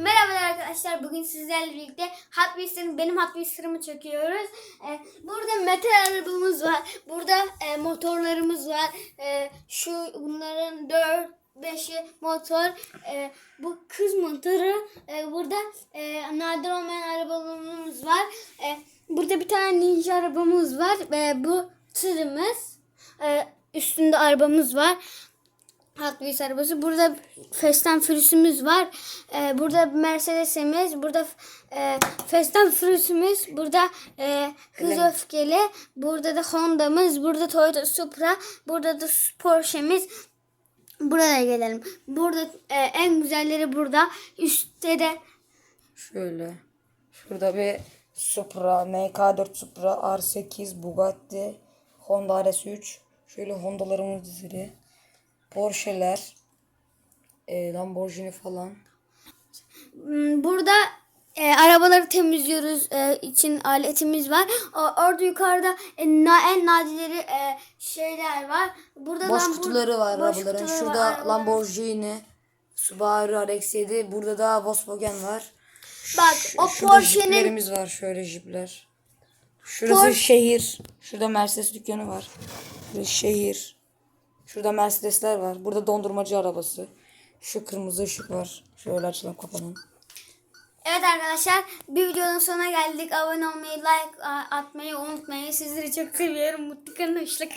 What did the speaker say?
Merhaba arkadaşlar. Bugün sizlerle birlikte Hot Wheels'ın benim Hot Wheels'larımı çekiyoruz. Ee, burada metal arabamız var. Burada e, motorlarımız var. E, şu bunların 4 5'i motor. E, bu kız motoru. E, burada e, nadir olmayan arabalarımız var. E, burada bir tane ninja arabamız var. E, bu tırımız. E, üstünde arabamız var. Hot Wheels arabası. Burada Fast and Furious'umuz var. Ee, burada Mercedes'imiz. Burada e, Fast and Furious'umuz. Burada e, Hız Öfkeli. Burada da Honda'mız. Burada Toyota Supra. Burada da Porsche'miz. Buraya gelelim. Burada e, en güzelleri burada. Üstte de Şöyle. Şurada bir Supra, MK4 Supra, R8, Bugatti, Honda RS3. Şöyle Honda'larımız dizili. Porsche'ler, e, Lamborghini falan. Hmm, Burada e, arabaları temizliyoruz e, için aletimiz var. O, orada yukarıda e, na, en nadileri e, şeyler var. Burada Boş Lambor- kutuları var boş arabaların. kutuları Şurada var. Lamborghini, Subaru RX-7. Burada da Volkswagen var. Bak o Şurada Porsche'nin jiplerimiz var. Şöyle jipler. Şurası Por- şehir. Şurada Mercedes dükkanı var. Burası şehir. Şurada Mercedesler var. Burada dondurmacı arabası. Şu kırmızı ışık var. Şöyle açalım kapanın. Evet arkadaşlar bir videonun sonuna geldik. Abone olmayı, like atmayı unutmayın. Sizleri çok seviyorum. Mutlu kalın, hoşça.